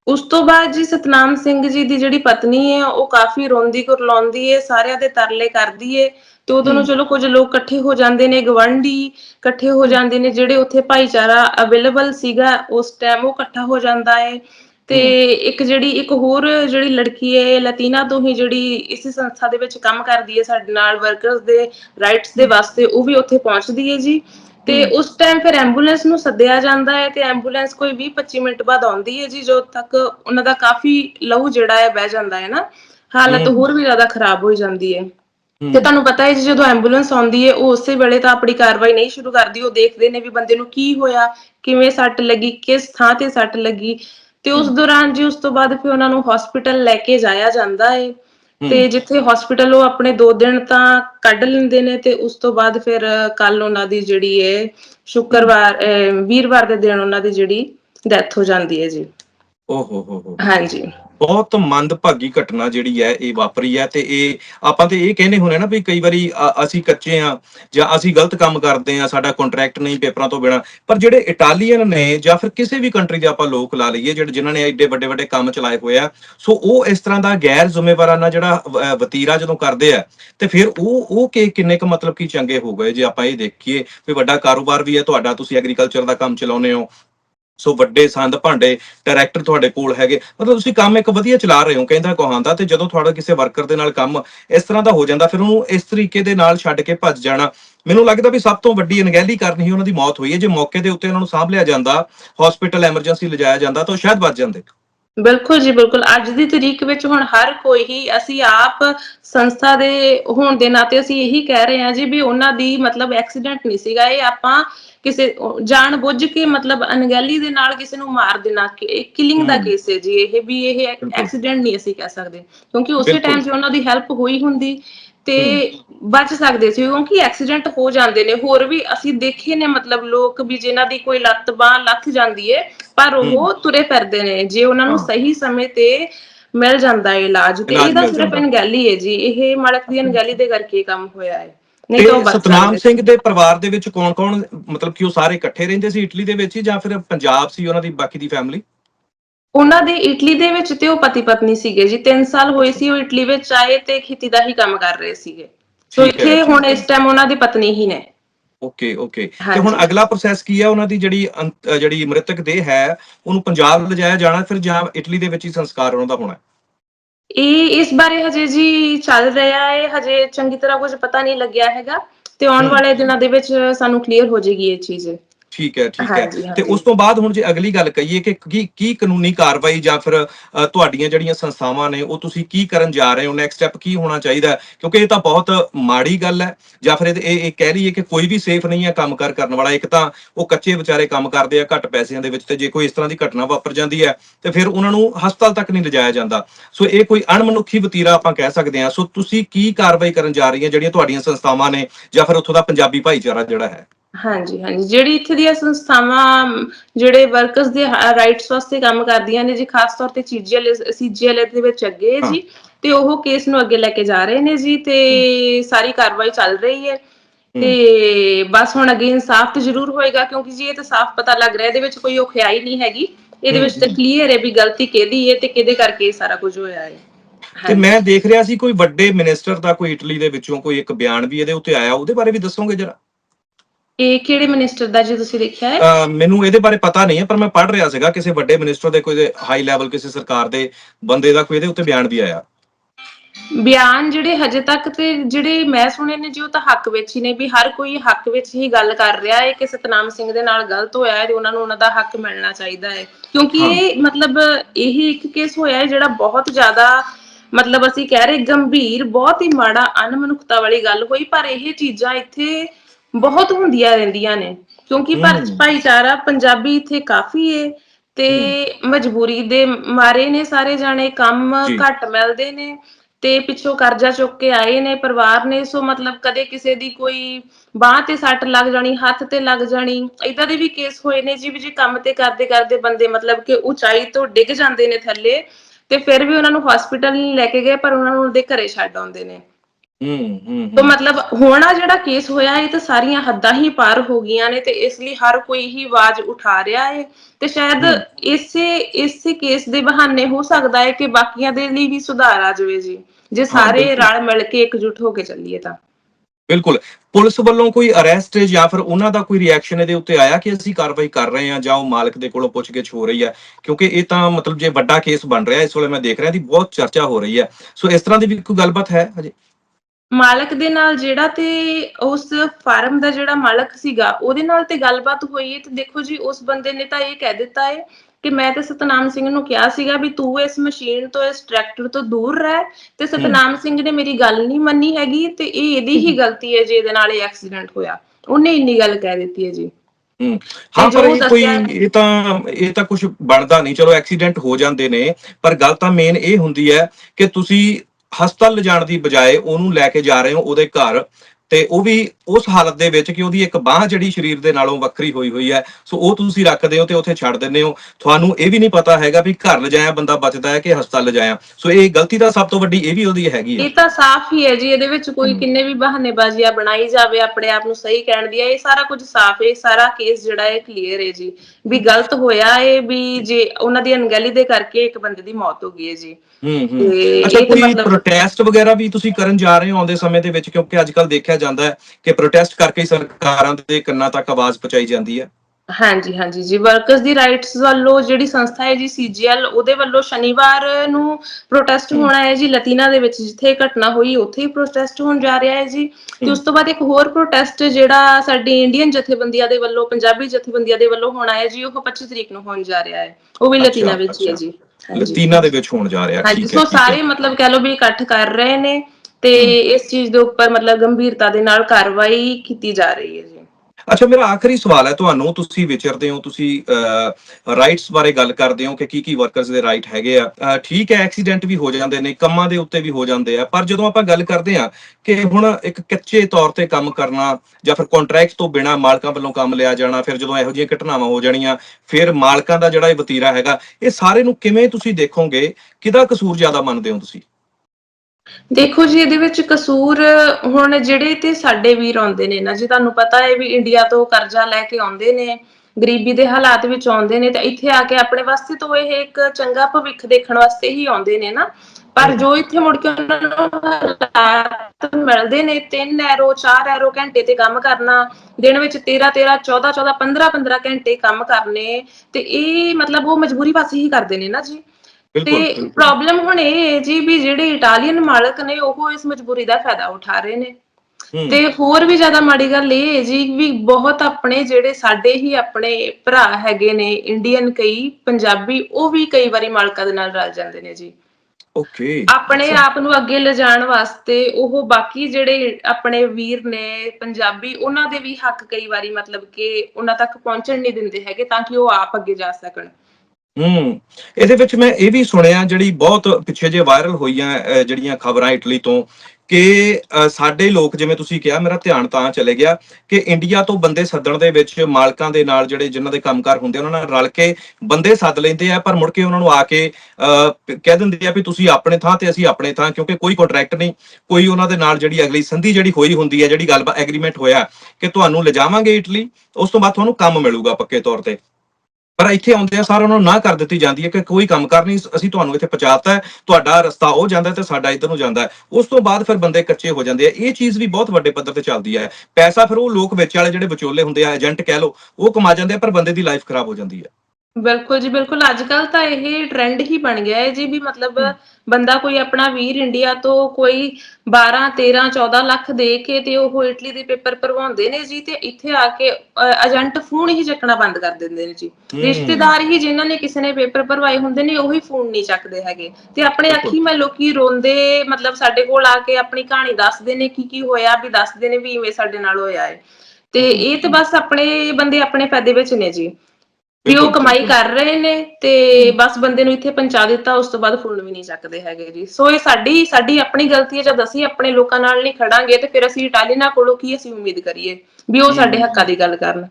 ਉਸ ਤੋਂ ਬਾਅਦ ਜੀ ਸਤਨਾਮ ਸਿੰਘ ਜੀ ਦੀ ਜਿਹੜੀ ਪਤਨੀ ਹੈ ਉਹ ਕਾਫੀ ਰੋਂਦੀ ਕੁਰਲਾਉਂਦੀ ਹੈ ਸਾਰਿਆਂ ਦੇ ਤਰਲੇ ਕਰਦੀ ਹੈ ਤੇ ਉਦੋਂ ਨੂੰ। ਚਲੋ ਕੁਝ ਲੋਕ ਇਕੱਠੇ ਹੋ ਜਾਂਦੇ ਨੇ ਗਵੰਡੀ ਇਕੱਠੇ ਹੋ ਜਾਂਦੇ ਨੇ ਜਿਹੜੇ ਉੱਥੇ ਭਾਈਚਾਰਾ ਅਵੇਲੇਬਲ ਸੀਗਾ ਉਸ ਟਾਈਮ ਉਹ ਇਕੱਠਾ ਹੋ ਜਾਂਦਾ ਹੈ ਤੇ ਇੱਕ ਜਿਹੜੀ ਇੱਕ ਹੋਰ ਜਿਹੜੀ ਲੜਕੀ ਹੈ ਲਤੀਨਾ ਤੋਂ ਹੀ ਜਿਹੜੀ ਇਸੇ ਸੰਸਥਾ ਦੇ ਵਿੱਚ ਕੰਮ ਕਰਦੀ ਹੈ ਸਾਡੇ ਨਾਲ ਵਰਕਰਸ ਦੇ ਰਾਈਟਸ ਦੇ ਵਾਸਤੇ ਉਹ ਵੀ ਉੱਥੇ ਪਹੁੰਚਦੀ ਹੈ ਜੀ ਤੇ। ਉਸ ਟਾਈਮ ਫਿਰ ਐਂਬੂਲੈਂਸ ਨੂੰ ਸੱਦਿਆ ਜਾਂਦਾ ਹੈ ਤੇ ਐਂਬੂਲੈਂਸ ਕੋਈ 20-25 ਮਿੰਟ ਬਾਅਦ ਆਉਂਦੀ ਹੈ ਜੀ ਜੋ ਤੱਕ ਉਹਨਾਂ ਦਾ ਕਾਫੀ ਲਹੂ ਜਿਹੜਾ ਹੈ ਬਹਿ ਜਾਂਦਾ ਹੈ ਨਾ ਹਾਲਤ। ਹੋਰ ਵੀ ਜ਼ਿਆਦਾ ਖਰਾਬ ਹੋ ਜਾਂਦੀ ਹੂੰ। ਤੇ ਤੁਹਾਨੂੰ ਪਤਾ ਹੈ ਜੀ ਜਦੋਂ ਐਂਬੂਲੈਂਸ ਆਉਂਦੀ ਹੈ ਉਹ ਉਸੇ ਵੇਲੇ ਤਾਂ ਆਪਣੀ ਕਾਰਵਾਈ ਨਹੀਂ ਸ਼ੁਰੂ ਕਰਦੀ ਉਹ ਦੇਖਦੇ ਨੇ ਵੀ ਬੰਦੇ ਨੂੰ ਕੀ ਹੋਇਆ ਕਿਵੇਂ ਸੱਟ ਲੱਗੀ ਕਿਸ ਥਾਂ ਤੇ ਸੱਟ ਲੱਗੀ ਤੇ ਉਸ ਦੌਰਾਨ ਜੀ ਉਸ ਤੋਂ ਬਾਅਦ ਫਿਰ ਉਹਨਾਂ ਨੂੰ ਹਸਪੀਟਲ ਲੈ ਕੇ ਜਾਇਆ ਜਾਂਦਾ ਹੈ ਤੇ ਜਿੱਥੇ ਹਸਪੀਟਲ ਉਹ ਆਪਣੇ 2 ਦਿਨ ਤਾਂ ਕੱਢ ਲੈਂਦੇ ਨੇ ਤੇ ਉਸ ਤੋਂ ਬਾਅਦ ਫਿਰ ਕੱਲ ਉਹਨਾਂ ਦੀ ਜਿਹੜੀ ਹੈ ਸ਼ੁੱਕਰਵਾਰ ਵੀਰਵਾਰ ਦੇ ਦਿਨ ਉਹਨਾਂ ਦੀ ਜਿਹੜੀ ਡੈਥ ਹੋ ਜਾਂਦੀ ਹੈ ਜੀ। ਓ ਹੋ ਹੋ ਹੋ। ਹਾਂਜੀ। ਬਹੁਤ ਮੰਦਭਾਗੀ ਘਟਨਾ ਜਿਹੜੀ ਹੈ ਇਹ ਵਾਪਰੀ ਹੈ ਤੇ ਇਹ ਆਪਾਂ ਤੇ ਇਹ ਕਹਿੰਦੇ ਹੁੰਦੇ ਨਾ ਵੀ ਕਈ ਵਾਰੀ ਅਸੀਂ ਕੱਚੇ ਆ ਜਾਂ ਅਸੀਂ ਗਲਤ ਕੰਮ ਕਰਦੇ ਆ ਸਾਡਾ ਕੰਟਰੈਕਟ ਨਹੀਂ ਪੇਪਰਾਂ ਤੋਂ ਬਿਨਾ, ਪਰ ਜਿਹੜੇ ਇਟਾਲੀਅਨ ਨੇ ਜਾਂ ਫਿਰ ਕਿਸੇ ਵੀ ਕੰਟਰੀ ਦੇ ਆਪਾਂ ਲੋਕ ਲਾ ਲਈਏ, ਜਿਹੜੇ ਜਿਨ੍ਹਾਂ ਨੇ ਐਡੇ ਵੱਡੇ ਵੱਡੇ ਕੰਮ ਚਲਾਏ ਹੋਏ ਆ, ਸੋ ਉਹ ਇਸ ਤਰ੍ਹਾਂ ਦਾ ਗੈਰ ਜ਼ਿੰਮੇਵਾਰਾਨਾ ਜਿਹੜਾ ਵਤੀਰਾ ਜਦੋਂ ਕਰਦੇ ਆ, ਤੇ ਫਿਰ ਉਹ ਉਹ ਕਿ, ਕਿੰਨੇ ਕੁ ਮਤਲਬ ਕੀ ਚੰਗੇ ਹੋ ਗਏ ਜੇ ਆਪਾਂ ਇਹ ਦੇਖੀਏ, ਵੀ ਵੱਡਾ ਕਾਰੋਬਾਰ ਵੀ ਹੈ, ਤੁਹਾਡਾ ਤੁਸੀਂ ਐਗਰੀਕਲਚਰ ਦਾ ਕੰਮ ਚਲਾਉਂਦੇ ਹੋ ਸੋ ਵੱਡੇ ਸੰਦ, ਭਾਂਡੇ, ਟਰੈਕਟਰ ਤੁਹਾਡੇ ਕੋਲ ਹੈਗੇ। ਮਤਲਬ ਤੁਸੀਂ ਕੰਮ ਇੱਕ ਵਧੀਆ ਚਲਾ ਰਹੇ ਹੋ, ਕਹਿੰਦਾ ਕਹਾਂਦਾ ਤੇ ਜਦੋਂ ਤੁਹਾਡਾ ਕਿਸੇ ਵਰਕਰ ਦੇ ਨਾਲ ਕੰਮ ਇਸ ਤਰ੍ਹਾਂ ਦਾ ਹੋ ਜਾਂਦਾ, ਫਿਰ ਉਹਨੂੰ ਇਸ ਤਰੀਕੇ ਦੇ ਨਾਲ ਛੱਡ ਕੇ ਭੱਜ ਜਾਣਾ। ਮੈਨੂੰ ਲੱਗਦਾ ਵੀ ਸਭ ਤੋਂ ਵੱਡੀ ਅਣਗਹਿਲੀ ਕਾਰਨ ਹੀ ਉਹਨਾਂ ਦੀ ਮੌਤ ਹੋਈ ਹੈ। ਜੇ ਮੌਕੇ ਦੇ ਉੱਤੇ ਉਹਨਾਂ ਨੂੰ ਸਾਂਭ ਲਿਆ ਜਾਂਦਾ ਹਸਪੀਟਲ ਐਮਰਜੈਂਸੀ ਲਿਜਾਇਆ ਜਾਂਦਾ, ਤਾਂ ਉਹ ਸ਼ਾਇਦ ਬਚ ਜਾਂਦੇ। ਬਿਲਕੁਲ ਜੀ ਬਿਲਕੁਲ ਅੱਜ ਦੀ ਤਰੀਕ ਵਿੱਚ ਹੁਣ ਹਰ ਕੋਈ ਹੀ ਅਸੀਂ ਆਪ ਸੰਸਥਾ ਦੇ ਹੋਣ ਦੇ ਨਾਤੇ ਅਸੀਂ ਇਹੀ ਕਹਿ ਰਹੇ ਹਾਂ ਜੀ ਵੀ ਉਹਨਾਂ ਦੀ ਮਤਲਬ ਐਕਸੀਡੈਂਟ ਨਹੀਂ ਸੀਗਾ ਇਹ ਆਪਾਂ ਕਿਸੇ ਜਾਣ ਬੁੱਝ ਕੇ ਮਤਲਬ ਅਣਗਹਿਲੀ ਦੇ ਨਾਲ ਕਿਸੇ ਨੂੰ ਮਾਰ ਦੇਣਾ ਕਿ ਕਿਲਿੰਗ ਦਾ। ਕੇਸ ਹੈ ਜੀ ਇਹ ਵੀ ਇਹ। ਐਕਸੀਡੈਂਟ ਨਹੀਂ ਅਸੀਂ ਕਹਿ ਸਕਦੇ ਕਿਉਂਕਿ ਉਸੇ। ਟਾਈਮ 'ਤੇ ਉਹਨਾਂ ਦੀ ਹੈਲਪ ਹੋਈ ਹੁੰਦੀ ਤੇ ਬਚ ਸਕਦੇ ਸੀ ਕਿਉਂਕਿ ਐਕਸੀਡੈਂਟ ਹੋ ਜਾਂਦੇ ਨੇ ਹੋਰ ਵੀ ਅਸੀਂ ਦੇਖੇ ਨੇ ਮਤਲਬ ਲੋਕ ਵੀ ਜਿਨ੍ਹਾਂ ਦੀ ਕੋਈ ਲੱਤ ਬਾਹ ਲੱਥ ਜਾਂਦੀ ਹੈ ਪਰ ਉਹ ਤੁਰੇ ਫਿਰਦੇ ਨੇ ਜੇ ਉਹਨਾਂ ਨੂੰ। ਸਹੀ ਸਮੇਂ ਤੇ ਮਿਲ ਜਾਂਦਾ ਹੈ ਇਲਾਜ ਤੇ ਇਲਾਜ ਇਹਦਾ ਮਿਲ ਸਿਰਫ ਜਾਂਦਾ। ਅਣਗਹਿਲੀ ਹੈ ਜੀ ਇਹ ਮਾਲਕ ਦੀ ਅਣਗਹਿਲੀ ਦੇ ਕਰਕੇ ਇਹ ਕੰਮ ਹੋਇਆ ਹੈ ਨਹੀਂ ਤਾਂ ਉਹ ਬਚ ਸਤਨਾਮ ਸਕਦੇ ਸਿੰਘ ਦੇ ਪਰਿਵਾਰ ਦੇ ਵਿੱਚ ਕੌਣ-ਕੌਣ ਮਤਲਬ ਕਿ ਉਹ ਸਾਰੇ ਇਕੱਠੇ ਰਹਿੰਦੇ ਸੀ ਇਟਲੀ ਦੇ ਵਿੱਚ ਹੀ ਜਾਂ ਫਿਰ ਪੰਜਾਬ ਸੀ ਉਹਨਾਂ ਦੀ ਬਾਕੀ ਦੀ ਫੈਮਿਲੀ ਉਹਨਾਂ ਦੇ ਇਟਲੀ ਦੇ ਵਿੱਚ ਤੇ ਉਹ ਪਤੀ ਪਤਨੀ ਸੀਗੇ ਜੀ 3 ਸਾਲ ਹੋਏ ਸੀ ਉਹ ਇਟਲੀ ਵਿੱਚ ਆਏ ਤੇ ਖੇਤੀ ਦਾ ਹੀ ਕੰਮ ਕਰ ਰਹੇ ਸੀਗੇ ਸੋ ਠੀਕ ਹੈ, ਇੱਥੇ ਠੀਕ ਹੁਣ। ਇਸ ਟਾਈਮ ਉਹਨਾਂ ਦੀ ਪਤਨੀ ਹੀ ਨੇ ਓਕੇ ਓਕੇ ਤੇ ਹਾਂਜੀ। ਹੁਣ ਅਗਲਾ ਪ੍ਰੋਸੈਸ ਕੀ ਹੈ ਉਹਨਾਂ ਦੀ ਜਿਹੜੀ ਅੰਤ- ਅ, ਜਿਹੜੀ ਮ੍ਰਿਤਕ ਦੇਹ ਹੈ ਉਹਨੂੰ ਪੰਜਾਬ ਲਿਜਾਇਆ ਜਾਣਾ ਫਿਰ ਜਾਂ ਇਟਲੀ ਦੇ ਵਿੱਚ ਹੀ ਸੰਸਕਾਰ ਉਹਨਾਂ ਦਾ ਹੋਣਾ ਹੈ? ਇਹ ਇਸ ਬਾਰੇ ਹਜੇ ਜੀ ਚੱਲ ਰਿਹਾ ਹੈ ਹਜੇ ਚੰਗੀ ਤਰ੍ਹਾਂ ਕੁਝ ਪਤਾ ਨਹੀਂ ਲੱਗਿਆ ਹੈਗਾ ਤੇ ਆਉਣ ਹਮ। ਵਾਲੇ ਦਿਨਾਂ ਦੇ ਵਿੱਚ ਸਾਨੂੰ ਕਲੀਅਰ ਹੋ ਜਾਏਗੀ ਇਹ ਚੀਜ਼ ਠੀਕ ਹੈ ਠੀਕ ਹੈ। ਤੇ ਹਾਂਜੀ। ਉਸ ਤੋਂ ਬਾਅਦ ਹੁਣ ਜੇ ਅਗਲੀ ਗੱਲ ਕਹੀਏ ਕਿ ਕੀ ਕੀ ਕਾਨੂੰਨੀ ਕਾਰਵਾਈ ਜਾਂ ਫਿਰ ਅ, ਤੁਹਾਡੀਆਂ ਜਿਹੜੀਆਂ ਸੰਸਥਾਵਾਂ ਨੇ ਉਹ ਤੁਸੀਂ ਕੀ ਕਰਨ ਜਾ ਰਹੇ ਹੋ? ਨੈਕਸਟ ਸਟੈਪ ਕੀ ਹੋਣਾ ਚਾਹੀਦਾ ਹੈ? ਕਿਉਂਕਿ ਇਹ ਤਾਂ ਬਹੁਤ ਮਾੜੀ ਗੱਲ ਹੈ। ਜਾਂ ਫਿਰ ਇਹ ਇਹ ਇਹ ਕਹਿ ਲਈਏ ਕਿ ਕੋਈ ਵੀ ਸੇਫ ਨਹੀਂ ਹੈ ਕੰਮਕਾਰ ਕਰਨ ਵਾਲਾ। ਇੱਕ ਤਾਂ ਉਹ ਕੱਚੇ ਵਿਚਾਰੇ ਕੰਮ ਕਰਦੇ ਆ ਘੱਟ ਪੈਸਿਆਂ ਦੇ ਵਿੱਚ ਤੇ ਜੇ ਕੋਈ ਇਸ ਤਰ੍ਹਾਂ ਦੀ ਘਟਨਾ ਵਾਪਰ ਜਾਂਦੀ ਹੈ ਤੇ ਫਿਰ ਉਹਨਾਂ ਨੂੰ ਹਸਪਤਾਲ ਤੱਕ ਨਹੀਂ ਲਿਜਾਇਆ ਜਾਂਦਾ। ਸੋ ਇਹ ਕੋਈ ਅਣਮਨੁੱਖੀ ਵਤੀਰਾ ਆਪਾਂ ਕਹਿ ਸਕਦੇ ਹਾਂ। ਸੋ ਤੁਸੀਂ ਕੀ ਕਾਰਵਾਈ ਕਰਨ ਜਾ ਰਹੀਆਂ ਜਿਹੜੀਆਂ ਤੁਹਾਡੀਆਂ ਸੰਸਥਾਵਾਂ ਨੇ ਜਾਂ ਫਿਰ ਉੱਥੋਂ ਦਾ ਪੰਜਾਬੀ ਭਾਈਚਾਰਾ ਜਿਹੜਾ ਹੈ? ਹਾਂਜੀ ਹਾਂਜੀ। ਜਿਹੜੀ ਇੱਥੇ ਦੀਆਂ ਸੰਸਥਾਵਾਂ ਜਿਹੜੇ ਵਰਕਰਸ ਦੇ ਰਾਈਟਸ ਵਾਸਤੇ ਕੰਮ ਕਰਦੀਆਂ ਨੇ ਜੀ ਖਾਸ ਤੌਰ ਤੇ ਸੀਜੀਐਲ ਸੀਜੀਐਲ ਦੇ ਵਿੱਚ ਅੱਗੇ ਹੈ। ਜੀ ਤੇ ਉਹ ਕੇਸ ਨੂੰ ਅੱਗੇ ਲੈ ਕੇ ਜਾ ਰਹੇ ਨੇ ਜੀ ਤੇ ਸਾਰੀ ਕਾਰਵਾਈ ਚੱਲ ਰਹੀ ਹੈ। ਤੇ ਬਸ ਹੁਣ ਅੱਗੇ ਇਨਸਾਫ ਤੇ ਜ਼ਰੂਰ ਹੋਏਗਾ ਕਿਉਂਕਿ ਜੀ ਇਹ ਤਾਂ ਸਾਫ਼ ਪਤਾ ਲੱਗ ਰਿਹਾ ਇਹਦੇ ਵਿੱਚ ਕੋਈ ਔਖਿਆਈ ਨਹੀਂ ਹੈਗੀ। ਇਹਦੇ ਵਿੱਚ ਤਾਂ ਕਲੀਅਰ ਹੈ ਵੀ ਗਲਤੀ ਕਿਹਦੀ ਹੈ ਤੇ ਕਿਹਦੇ ਕਰਕੇ ਇਹ ਸਾਰਾ ਕੁਝ ਹੋਇਆ ਹੈ। ਤੇ ਮੈਂ ਦੇਖ ਰਿਹਾ ਸੀ ਕੋਈ ਵੱਡੇ ਮਿਨਿਸਟਰ ਦਾ ਕੋਈ ਇਟਲੀ ਦੇ ਵਿੱਚੋਂ ਕੋਈ ਇੱਕ ਬਿਆਨ ਵੀ ਇਹਦੇ ਉੱਤੇ ਆਇਆ ਉਹਦੇ ਬਾਰੇ ਵੀ ਦੱਸੋਗੇ ਜਰਾ? ਇਹ ਕਿਹੜੇ ਮਿਨਿਸਟਰ ਦਾ ਜੀ ਤੁਸੀਂ ਦੇਖਿਆ ਹੈ? ਅਹ ਮੈਨੂੰ ਇਹਦੇ ਬਾਰੇ ਪਤਾ ਨਹੀਂ ਹੈ ਪਰ ਮੈਂ ਪੜ੍ਹ ਰਿਹਾ ਸੀਗਾ ਕਿਸੇ ਵੱਡੇ ਮਿਨਿਸਟਰ ਦੇ ਕੋਈ ਹਾਈ ਲੈਵਲ ਕਿਸੇ ਸਰਕਾਰ ਦੇ ਬੰਦੇ ਦਾ ਕੋਈ ਇਹਦੇ ਉੱਤੇ ਬਿਆਨ ਵੀ ਆਇਆ। ਬਿਆਨ ਜਿਹੜੇ ਹਜੇ ਤੱਕ ਤੇ ਜਿਹੜੇ ਮੈਂ ਸੁਣੇ ਨੇ ਜੀ ਉਹ ਤਾਂ ਹੱਕ ਵਿੱਚ ਹੀ ਨੇ ਵੀ ਹਰ ਕੋਈ ਹੱਕ ਵਿੱਚ ਹੀ ਗੱਲ ਕਰ ਰਿਹਾ ਹੈ ਕਿ ਸਤਨਾਮ ਸਿੰਘ ਦੇ ਨਾਲ ਗਲਤ ਹੋਇਆ ਹੈ ਤੇ ਉਹਨਾਂ ਨੂੰ ਉਹਨਾਂ ਦਾ ਹੱਕ ਮਿਲਣਾ ਚਾਹੀਦਾ ਹੈ। ਕਿਉਂਕਿ। ਇਹ ਮਤਲਬ ਇਹ ਇੱਕ ਕੇਸ ਹੋਇਆ ਹੈ ਜਿਹੜਾ ਬਹੁਤ ਜ਼ਿਆਦਾ ਮਤਲਬ ਅਸੀਂ ਕਹਿ ਰਹੇ ਗੰਭੀਰ ਬਹੁਤ ਹੀ ਮਾੜਾ ਅਨਮਨੁੱਖਤਾ ਵਾਲੀ ਗੱਲ ਹੋਈ ਪਰ ਇਹ ਚੀਜ਼ਾਂ ਇੱਥੇ ਬਹੁਤ ਹੁੰਦੀਆਂ ਰਹਿੰਦੀਆਂ ਨੇ ਕਿਉਂਕਿ ਹਮ। ਭਾਈਚਾਰਾ ਪੰਜਾਬੀ ਇੱਥੇ ਕਾਫੀ ਹੈ ਤੇ ਮਜਬੂਰੀ ਦੇ ਮਾਰੇ ਨੇ ਸਾਰੇ ਜਾਣੇ ਕੰਮ ਜੀ। ਘੱਟ ਮਿਲਦੇ ਨੇ ਤੇ ਪਿੱਛੋਂ ਕਰਜ਼ਾ ਚੁੱਕ ਕੇ ਆਏ ਨੇ ਪਰਿਵਾਰ ਨੇ ਸੋ ਮਤਲਬ ਕਦੇ ਕਿਸੇ ਦੀ ਕੋਈ ਬਾਹ ਤੇ ਸੱਟ ਲੱਗ ਜਾਣੀ ਹੱਥ ਤੇ ਲੱਗ ਜਾਣੀ ਇਦਾਂ ਦੇ ਵੀ ਕੇਸ ਹੋਏ ਨੇ ਜੀ ਵੀ ਜੇ ਕੰਮ ਤੇ ਕਰਦੇ ਕਰਦੇ ਬੰਦੇ ਮਤਲਬ ਕਿ ਉਚਾਈ ਤੋਂ ਡਿੱਗ ਜਾਂਦੇ ਨੇ ਥੱਲੇ ਤੇ ਫਿਰ ਵੀ ਉਹਨਾਂ ਨੂੰ ਹਸਪੀਟਲ ਨਹੀਂ ਲੈ ਕੇ ਗਏ ਪਰ ਉਹਨਾਂ ਨੂੰ ਉਹਦੇ ਘਰੇ ਛੱਡ ਆਉਂਦੇ ਨੇ ਤਾਂ ਮਤਲਬ ਹੋਣਾ ਜਿਹੜਾ ਕੇਸ ਹੋਇਆ ਇਹ ਤਾਂ ਸਾਰੀਆਂ ਹੱਦਾਂ ਹੀ ਪਾਰ ਹੋ ਗਈਆਂ ਨੇ ਤੇ ਇਸ ਲਈ ਹਰ ਕੋਈ ਹੀ ਆਵਾਜ਼ ਉਠਾ ਰਿਹਾ ਹੈ ਤੇ ਸ਼ਾਇਦ ਇਸੇ ਇਸੇ ਕੇਸ ਦੇ ਬਹਾਨੇ ਹੋ ਸਕਦਾ ਹੈ ਕਿ ਬਾਕੀਆਂ ਦੇ ਲਈ ਵੀ ਸੁਧਾਰ ਆ ਜਾਵੇ ਜੀ। ਜੇ ਸਾਰੇ। ਰਲ ਮਿਲ ਕੇ ਇਕਜੁੱਟ ਹੋ ਕੇ ਚੱਲੀਏ ਤਾਂ। ਬਿਲਕੁਲ। ਪੁਲਿਸ ਵੱਲੋਂ ਕੋਈ ਅਰੈਸਟ ਜਾਂ ਫਿਰ ਉਹਨਾਂ ਦਾ ਕੋਈ ਰਿਐਕਸ਼ਨ ਇਹਦੇ ਉੱਤੇ ਆਇਆ ਕਿ ਅਸੀਂ ਕਾਰਵਾਈ ਕਰ ਰਹੇ ਹਾਂ ਜਾਂ ਉਹ ਮਾਲਕ ਦੇ ਕੋਲੋਂ ਪੁੱਛਗਿੱਛ ਹੋ ਰਹੀ ਹੈ? ਕਿਉਂਕਿ ਇਹ ਤਾਂ ਮਤਲਬ ਜੇ ਵੱਡਾ ਕੇਸ ਬਣ ਰਿਹਾ ਇਸ ਵੇਲੇ ਮੈਂ ਦੇਖ ਰਿਹਾ ਦੀ ਬਹੁਤ ਚਰਚਾ ਹੋ ਰਹੀ ਹੈ। ਸੋ ਇਸ ਤਰ੍ਹਾਂ ਦੀ ਵੀ ਕੋਈ ਗੱਲਬਾਤ ਹੈ ਹਜੇ? ਮਾਲਕ ਦੇ ਨਾਲ ਜਿਹੜਾ ਤੇ ਉਸ ਫਾਰਮ ਦਾ ਜਿਹੜਾ ਮਾਲਕ ਸੀਗਾ ਉਹਦੇ ਨਾਲ ਤੇ ਗੱਲਬਾਤ ਹੋਈ ਹੈ ਤੇ ਦੇਖੋ ਜੀ ਉਸ ਬੰਦੇ ਨੇ ਤਾਂ ਇਹ ਕਹਿ ਦਿੱਤਾ ਹੈ ਕਿ ਮੈਂ ਤੇ ਸਤਨਾਮ ਸਿੰਘ ਨੂੰ ਕਿਹਾ ਸੀਗਾ ਵੀ ਤੂੰ ਇਸ ਮਸ਼ੀਨ ਤੋਂ ਇਸ ਟਰੈਕਟਰ ਤੋਂ ਦੂਰ ਰਹਿ ਤੇ ਸਤਨਾਮ ਸਿੰਘ ਨੇ ਮੇਰੀ ਗੱਲ ਨਹੀਂ ਮੰਨੀ ਹੈਗੀ ਤੇ ਇਹ ਇਹਦੀ ਹੀ ਗਲਤੀ ਹੈ ਜੇ ਇਹਦੇ ਨਾਲ ਇਹ ਐਕਸੀਡੈਂਟ ਹੋਇਆ। ਉਹਨੇ ਇੰਨੀ ਗੱਲ ਕਹਿ ਦਿੱਤੀ ਹੈ ਜੀ। ਹੂੰ। ਪਰ ਇਹ ਕੋਈ ਇਹ ਤਾਂ ਇਹ ਤਾਂ ਕੁਝ ਬਣਦਾ ਨਹੀਂ। ਚਲੋ ਐਕਸੀਡੈਂਟ ਹੋ ਜਾਂਦੇ ਨੇ ਪਰ ਗੱਲ ਤਾਂ ਮੇਨ ਇਹ ਹੁੰਦੀ ਹੈ ਕਿ ਤੁਸੀਂ ਹਸਪਤਾਲ ਲਿਜਾਣ ਦੀ ਬਜਾਏ ਉਹਨੂੰ ਲੈ ਕੇ ਜਾ ਰਹੇ ਹੋ ਉਹਦੇ ਘਰ ਤੇ ਉਹ ਵੀ ਉਸ ਹਾਲਤ ਦੇ ਵਿੱਚ ਕਿ ਉਹਦੀ ਇੱਕ ਬਾਹ ਜਿਹੜੀ ਸਰੀਰ ਦੇ ਨਾਲੋਂ ਵੱਖਰੀ ਹੋਈ ਹੋਈ ਹੈ ਸੋ ਉਹ ਤੁਸੀਂ ਰੱਖਦੇ ਹੋ ਤੇ ਉੱਥੇ ਛੱਡ ਦਿੰਦੇ ਹੋ। ਤੁਹਾਨੂੰ ਇਹ ਵੀ ਨਹੀਂ ਪਤਾ ਹੈਗਾ ਵੀ ਘਰ ਲਿਜਾਇਆ ਬੰਦਾ ਬਚਦਾ ਹੈ ਕਿ ਹਸਪਤਾਲ ਲਿਜਾਇਆ। ਸੋ ਇਹ ਗਲਤੀ ਤਾਂ ਸਭ ਤੋਂ ਵੱਡੀ ਇਹ ਵੀ ਉਹਦੀ ਹੈਗੀ ਹੈ। ਇਹ ਤਾਂ ਸਾਫ਼ ਹੀ ਹੈ ਜੀ ਇਹਦੇ ਵਿੱਚ ਕੋਈ ਕਿੰਨੇ ਵੀ ਬਹਾਨੇਬਾਜ਼ੀਆਂ ਬਣਾਈ ਜਾਵੇ ਆਪਣੇ ਆਪ ਨੂੰ ਸਹੀ ਕਹਿਣ ਦੀ ਇਹ ਸਾਰਾ ਕੁਝ ਸਾਫ਼ ਹੈ ਇਹ ਸਾਰਾ ਕੇਸ ਜਿਹੜਾ ਹੈ ਕਲੀਅਰ ਹੈ ਜੀ। ਵੀ ਗਲਤ ਹੋਇਆ ਹੈ ਵੀ ਜੇ ਉਹਨਾਂ ਦੀ ਅਣਗਹਿਲੀ ਦੇ ਕਰਕੇ ਇੱਕ ਬੰਦੇ ਦੀ ਮੌਤ ਹੋ ਗਈ ਹੈ ਜੀ। ਹੂੰ ਹੂੰ। ਅੱਛਾ ਇਹ ਕੋਈ ਪ੍ਰੋਟੈਸਟ ਵਗੈਰਾ ਵੀ ਤੁਸੀਂ ਕਰਨ ਜਾ ਰਹੇ ਹੋ ਆਉਂਦੇ ਸਮੇਂ ਦੇ ਵਿੱਚ? ਕਿਉਂਕਿ ਅੱਜ ਕੱਲ ਦੇਖਿਆ ਜਾਂਦਾ ਹੈ ਕਿ ਪ੍ਰੋਟੈਸਟ ਕਰਕੇ ਹੀ ਸਰਕਾਰਾਂ ਦੇ ਕੰਨਾਂ ਤੱਕ ਆਵਾਜ਼ ਪਹੁੰਚਾਈ ਜਾਂਦੀ ਹੈ। ਹਾਂਜੀ ਹਾਂਜੀ ਜੀ ਵਰਕਰਸ ਦੀ ਰਾਈਟਸ ਵੱਲੋਂ ਜਿਹੜੀ ਸੰਸਥਾ ਹੈ ਜੀ ਸੀਜੀਐਲ ਉਹਦੇ ਵੱਲੋਂ ਸ਼ਨੀਵਾਰ ਨੂੰ ਪ੍ਰੋਟੈਸਟ ਹੋਣਾ ਹੈ ਜੀ ਲਤੀਨਾ ਦੇ ਵਿੱਚ ਜਿੱਥੇ ਇਹ ਘਟਨਾ ਹੋਈ ਉੱਥੇ ਹੀ ਪ੍ਰੋਟੈਸਟ ਹੋਣ ਜਾ ਰਿਹਾ ਹੈ ਜੀ। ਤੇ ਉਸ ਤੋਂ ਬਾਅਦ ਇੱਕ ਹੋਰ ਪ੍ਰੋਟੈਸਟ ਜਿਹੜਾ ਸਾਡੀ ਇੰਡੀਅਨ ਜਥੇਬੰਦੀਆਂ ਦੇ ਵੱਲੋਂ ਪੰਜਾਬੀ ਜਥੇਬੰਦੀਆਂ ਦੇ ਵੱਲੋਂ ਹੋਣਾ ਹੈ ਜੀ ਉਹ 25 ਤਰੀਕ ਨੂੰ ਹੋਣ ਜਾ ਰਿਹਾ ਹੈ। ਉਹ ਵੀ ਲਤੀਨਾ ਵਿੱਚ ਹੀ। ਜੀ। ਹਾਂਜੀ। ਲਤੀਨਾ ਦੇ ਵਿੱਚ ਹੋਣ ਜਾ ਰਿਹਾ ਹਾਂਜੀ ਠੀਕ ਹੈ ਸੋ ਠੀਕ ਹੈ। ਸਾਰੇ ਮਤਲਬ ਕਹਿ ਲਓ ਵੀ ਇਕੱਠ ਕਰ ਰਹੇ ਨੇ। ਤੇ ਇਸ ਚੀਜ਼ ਦੇ ਉੱਪਰ ਮਤਲਬ ਗੰਭੀਰਤਾ ਦੇ ਨਾਲ ਕਾਰਵਾਈ ਕੀਤੀ ਜਾ ਰਹੀ ਹੈ ਜੀ। ਅੱਛਾ ਮੇਰਾ ਆਖਰੀ ਸਵਾਲ ਹੈ ਤੁਹਾਨੂੰ ਤੁਸੀਂ ਵਿਚਰਦੇ ਹੋ ਤੁਸੀਂ ਰਾਈਟਸ ਬਾਰੇ ਗੱਲ ਕਰਦੇ ਹੋ ਕਿ ਕੀ ਕੀ ਵਰਕਰਸ ਦੇ ਰਾਈਟ ਹੈਗੇ ਆ। ਠੀਕ ਹੈ ਐਕਸੀਡੈਂਟ ਵੀ ਹੋ ਜਾਂਦੇ ਨੇ ਕੰਮਾਂ ਦੇ ਉੱਤੇ ਵੀ ਹੋ ਜਾਂਦੇ ਆ ਪਰ ਜਦੋਂ ਆਪਾਂ ਗੱਲ ਕਰਦੇ ਆ ਕਿ ਹੁਣ ਇੱਕ ਕੱਚੇ ਤੌਰ ਤੇ ਕੰਮ ਕਰਨਾ ਜਾਂ ਫਿਰ ਕੰਟਰੈਕਟ ਤੋਂ ਬਿਨਾ ਮਾਲਕਾਂ ਵੱਲੋਂ ਕੰਮ ਲਿਆ ਜਾਣਾ ਫਿਰ ਜਦੋਂ ਇਹੋ ਜਿਹੀਆਂ ਘਟਨਾਵਾਂ ਹੋ ਜਾਣੀਆਂ ਫਿਰ ਮਾਲਕਾਂ ਦਾ ਜਿਹੜਾ ਇਹ ਵਤੀਰਾ ਹੈਗਾ ਇਹ ਸਾਰੇ ਨੂੰ ਕਿਵੇਂ ਤੁਸੀਂ ਦੇਖੋਗੇ? ਕਿਹਦਾ ਕਸੂਰ ਜ਼ਿਆਦਾ ਮੰਨਦੇ ਹੋ ਤੁਸੀਂ? ਦੇਖੋ ਜੀ, ਇਹਦੇ ਵਿੱਚ ਕਸੂਰ ਹੁਣ ਜਿਹੜੇ ਤੇ ਸਾਡੇ ਵੀਰ ਆਉਂਦੇ ਨੇ ਨਾ, ਜੀ ਤੁਹਾਨੂੰ ਪਤਾ ਹੈ ਵੀ ਇੰਡੀਆ ਤੋਂ ਕਰਜ਼ਾ ਲੈ ਕੇ ਆਉਂਦੇ ਨੇ, ਗਰੀਬੀ ਦੇ ਹਾਲਾਤ ਵਿੱਚ ਆਉਂਦੇ ਨੇ, ਤੇ ਇੱਥੇ ਆ ਕੇ ਆਪਣੇ ਵਾਸਤੇ ਤਾਂ ਇਹ ਇੱਕ ਚੰਗਾ ਭਵਿੱਖ ਦੇਖਣ ਵਾਸਤੇ ਹੀ ਆਉਂਦੇ ਨੇ ਨਾ। ਪਰ ਜੋ ਇੱਥੇ ਮੁੜ ਕੇ ਉਹਨਾਂ ਨੂੰ ਹਾਲਾਤ ਮਿਲਦੇ ਨੇ 3 ਐਰੋ 4 ਐਰੋ ਘੰਟੇ ਤੇ ਕੰਮ ਕਰਨਾ, ਦਿਨ ਵਿੱਚ 13 13 14 14 15 15 ਘੰਟੇ ਕੰਮ ਕਰਨੇ, ਤੇ ਇਹ ਮਤਲਬ ਉਹ ਮਜਬੂਰੀ ਪਾਸੇ ਹੀ ਕਰਦੇ ਨੇ ਨਾ ਜੀ। ਤੇ। ਪ੍ਰੋਬਲਮ ਹੁਣ ਇਹ ਹੈ ਜੀ ਵੀ ਜਿਹੜੇ ਇਟਾਲੀਅਨ ਮਾਲਕ ਨੇ ਉਹ ਇਸ ਮਜਬੂਰੀ ਦਾ ਫਾਇਦਾ ਉਠਾ ਰਹੇ ਨੇ। ਤੇ ਹੋਰ ਵੀ ਜ਼ਿਆਦਾ ਮਾੜੀ ਗੱਲ ਇਹ ਹੈ ਜੀ ਵੀ ਬਹੁਤ ਆਪਣੇ ਜਿਹੜੇ ਸਾਡੇ ਹੀ ਆਪਣੇ ਭਰਾ ਹੈਗੇ ਨੇ ਇੰਡੀਅਨ ਕਈ ਪੰਜਾਬੀ ਉਹ ਵੀ ਕਈ ਵਾਰੀ ਮਾਲਕਾਂ ਦੇ ਨਾਲ ਰਲ ਜਾਂਦੇ ਨੇ ਜੀ। ਓਕੇ ਆਪਣੇ ਆਪ ਨੂੰ ਅੱਗੇ ਲਿਜਾਣ ਵਾਸਤੇ ਉਹ ਬਾਕੀ ਜਿਹੜੇ ਆਪਣੇ ਵੀਰ ਨੇ ਪੰਜਾਬੀ ਉਹਨਾਂ ਦੇ ਵੀ ਹੱਕ ਕਈ ਵਾਰੀ ਮਤਲਬ ਕਿ ਉਹਨਾਂ ਤੱਕ ਪਹੁੰਚਣ ਨਹੀਂ ਦਿੰਦੇ ਹੈਗੇ ਤਾਂ ਕਿ ਉਹ ਆਪ ਅੱਗੇ ਜਾ ਸਕਣ। ਹੂੰ। ਇਹਦੇ ਵਿੱਚ ਮੈਂ ਇਹ ਵੀ ਸੁਣਿਆ ਜਿਹੜੀ ਬਹੁਤ ਪਿੱਛੇ ਜੇ ਵਾਇਰਲ ਹੋਈਆਂ ਜਿਹੜੀਆਂ ਖਬਰਾਂ ਇਟਲੀ ਤੋਂ ਕਿ ਸਾਡੇ ਲੋਕ ਜਿਵੇਂ ਤੁਸੀਂ ਕਿਹਾ ਮੇਰਾ ਧਿਆਨ ਤਾਂ ਚਲੇ ਗਿਆ ਕਿ ਇੰਡੀਆ ਤੋਂ ਬੰਦੇ ਸੱਦਣ ਦੇ ਵਿੱਚ ਮਾਲਕਾਂ ਦੇ ਨਾਲ ਜਿਹੜੇ ਜਿਨ੍ਹਾਂ ਦੇ ਕੰਮਕਾਰ ਹੁੰਦੇ ਉਹਨਾਂ ਨਾਲ ਰਲ ਕੇ ਬੰਦੇ ਸੱਦ ਲੈਂਦੇ ਆ ਪਰ ਮੁੜ ਕੇ ਉਹਨਾਂ ਨੂੰ ਆ ਕੇ ਅਹ, ਕਹਿ ਦਿੰਦੇ ਆ ਵੀ ਤੁਸੀਂ ਆਪਣੇ ਥਾਂ ਤੇ ਅਸੀਂ ਆਪਣੇ ਥਾਂ ਕਿਉਂਕਿ ਕੋਈ ਕੰਟਰੈਕਟ ਨਹੀਂ ਕੋਈ ਉਹਨਾਂ ਦੇ ਨਾਲ ਜਿਹੜੀ ਅਗਲੀ ਸੰਧੀ ਜਿਹੜੀ ਹੋਈ ਹੁੰਦੀ ਹੈ ਜਿਹੜੀ ਗੱਲਬਾਤ ਐਗਰੀਮੈਂਟ ਹੋਇਆ ਕਿ ਤੁਹਾਨੂੰ ਲਿਜਾਵਾਂਗੇ ਇਟਲੀ ਉਸ ਤੋਂ ਬਾਅਦ ਤੁਹਾਨੂੰ ਕੰਮ ਮਿਲੂਗਾ ਪੱਕੇ ਤੌਰ ਤੇ। ਪਰ ਇੱਥੇ ਆਉਂਦੇ ਆ ਸਾਰ ਉਹਨਾਂ ਨੂੰ ਨਾ ਕਰ ਦਿੱਤੀ ਜਾਂਦੀ ਹੈ ਕਿ ਕੋਈ ਕੰਮ ਕਰ ਨਹੀਂ, ਅਸੀਂ ਤੁਹਾਨੂੰ ਇੱਥੇ ਪਹੁੰਚਾਤਾ ਹੈ, ਤੁਹਾਡਾ ਰਸਤਾ ਉਹ ਜਾਂਦਾ ਤੇ ਸਾਡਾ ਇੱਧਰ ਨੂੰ ਜਾਂਦਾ ਉਸ ਤੋਂ ਬਾਅਦ ਫਿਰ ਬੰਦੇ ਕੱਚੇ ਹੋ ਜਾਂਦੇ ਆ। ਇਹ ਚੀਜ਼ ਵੀ ਬਹੁਤ ਵੱਡੇ ਪੱਧਰ ਤੇ ਚੱਲਦੀ ਹੈ। ਪੈਸਾ ਫਿਰ ਉਹ ਲੋਕ ਵਿੱਚ ਵਾਲੇ ਜਿਹੜੇ ਵਿਚੋਲੇ ਹੁੰਦੇ ਆ, ਏਜੰਟ ਕਹਿ ਲਓ, ਉਹ ਕਮਾ ਜਾਂਦੇ ਆ, ਪਰ ਬੰਦੇ ਦੀ ਲਾਈਫ ਖਰਾਬ ਹੋ ਜਾਂਦੀ ਹੈ। ਬਿਲਕੁਲ ਜੀ ਬਿਲਕੁਲ। ਅੱਜ ਕੱਲ ਤਾਂ ਇਹ ਟ੍ਰੈਂਡ ਹੀ ਬਣ ਗਿਆ ਹੈ ਜੀ ਵੀ ਮਤਲਬ ਬੰਦਾ ਕੋਈ ਆਪਣਾ ਵੀਰ ਇੰਡੀਆ ਤੋਂ ਕੋਈ 12 13 14 ਲੱਖ ਦੇ ਕੇ ਤੇ ਉਹ ਇਟਲੀ ਦੇ ਪੇਪਰ ਭਰਵਾਉਂਦੇ ਨੇ ਜੀ ਤੇ ਇੱਥੇ ਆ ਕੇ ਏਜੰਟ ਫੋਨ ਹੀ ਚੱਕਣਾ ਬੰਦ ਕਰ ਦਿੰਦੇ ਨੇ ਜੀ। ਰਿਸ਼ਤੇਦਾਰ ਹੀ ਜਿਨ੍ਹਾਂ ਨੇ ਕਿਸੇ ਨੇ ਪੇਪਰ ਭਰਵਾਏ ਹੁੰਦੇ ਨੇ ਉਹੀ ਫੋਨ ਨਹੀਂ ਚੱਕਦੇ ਹੈਗੇ। ਤੇ ਆਪਣੇ। ਅੱਖੀ ਮੈਂ ਲੋਕੀ ਰੋਂਦੇ ਮਤਲਬ ਸਾਡੇ ਕੋਲ ਆ ਕੇ ਆਪਣੀ ਕਹਾਣੀ ਦੱਸਦੇ ਨੇ ਕੀ ਕੀ ਹੋਇਆ ਵੀ ਦੱਸਦੇ ਨੇ ਵੀ ਇਵੇਂ ਸਾਡੇ ਨਾਲ ਹੋਇਆ ਹੈ ਤੇ ਇਹ ਤੇ ਬਸ ਆਪਣੇ ਬੰਦੇ ਆਪਣੇ ਫਾਇਦੇ ਵਿੱਚ ਨੇ ਜੀ। ਵੀ ਉਹ ਕਮਾਈ। ਕਰ ਰਹੇ ਨੇ ਤੇ ਬਸ ਬੰਦੇ ਨੂੰ ਇੱਥੇ ਪਹੁੰਚਾ ਦਿੱਤਾ ਉਸ ਤੋਂ ਬਾਅਦ ਫੋਨ ਵੀ ਨਹੀਂ ਚੱਕਦੇ ਹੈਗੇ ਜੀ ਸੋ ਇਹ ਸਾਡੀ ਸਾਡੀ ਆਪਣੀ ਗਲਤੀ ਹੈ ਜਦ ਅਸੀਂ ਆਪਣੇ ਲੋਕਾਂ ਨਾਲ ਨਹੀਂ ਖੜਾਂਗੇ ਤੇ ਫਿਰ ਅਸੀਂ ਇਟਾਲੀਅਨਾਂ ਕੋਲੋਂ ਕੀ ਅਸੀਂ ਉਮੀਦ ਕਰੀਏ ਵੀ ਉਹ ਸਾਡੇ। ਹੱਕਾਂ ਦੀ ਗੱਲ ਕਰਨ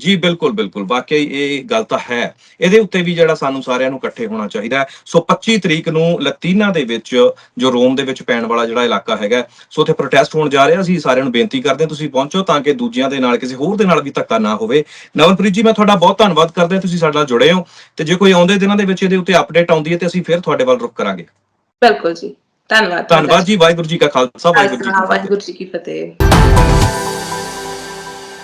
ਜੀ ਬਿਲਕੁਲ ਬਿਲਕੁਲ। ਵਾਕਈ ਇਹ ਗੱਲ ਤਾਂ ਹੈ। ਇਹਦੇ ਉੱਤੇ ਵੀ ਜਿਹੜਾ ਸਾਨੂੰ ਸਾਰਿਆਂ ਨੂੰ ਇਕੱਠੇ ਹੋਣਾ ਚਾਹੀਦਾ। ਸੋ 25 ਤਰੀਕ ਨੂੰ ਲਤੀਨਾ ਦੇ ਵਿੱਚ ਜੋ ਰੋਮ ਦੇ ਵਿੱਚ ਪੈਣ ਵਾਲਾ ਜਿਹੜਾ ਇਲਾਕਾ ਹੈਗਾ ਸੋ ਉੱਥੇ ਪ੍ਰੋਟੈਸਟ ਹੋਣ ਜਾ ਰਿਹਾ ਅਸੀਂ ਸਾਰਿਆਂ ਨੂੰ ਬੇਨਤੀ ਕਰਦੇ ਹਾਂ ਤੁਸੀਂ ਪਹੁੰਚੋ ਤਾਂ ਕਿ ਦੂਜਿਆਂ ਦੇ ਨਾਲ ਕਿਸੇ ਹੋਰ ਦੇ ਨਾਲ ਵੀ ਧੱਕਾ ਨਾ ਹੋਵੇ। ਨਵਨਪ੍ਰੀਤ ਜੀ ਮੈਂ ਤੁਹਾਡਾ ਬਹੁਤ ਧੰਨਵਾਦ ਕਰਦੇ ਹਾਂ। ਤੁਸੀਂ ਸਾਡੇ ਨਾਲ ਜੁੜੇ ਹੋ ਤੇ ਜੇ ਕੋਈ ਆਉਂਦੇ ਦਿਨਾਂ ਦੇ ਵਿੱਚ ਇਹਦੇ ਉੱਤੇ ਅਪਡੇਟ ਆਉਂਦੀ ਹੈ ਤੇ ਅਸੀਂ ਫਿਰ ਤੁਹਾਡੇ ਵੱਲ ਰੁਕ ਕਰਾਂਗੇ। ਬਿਲਕੁਲ ਜੀ। ਧੰਨਵਾਦ ਧੰਨਵਾਦ ਜੀ। ਵਾਹਿਗੁਰੂ ਜੀ ਕਾ ਖਾਲਸਾ ਵਾਹਿਗੁਰੂ ਜੀ ਕੀ ਫਤਿਹ।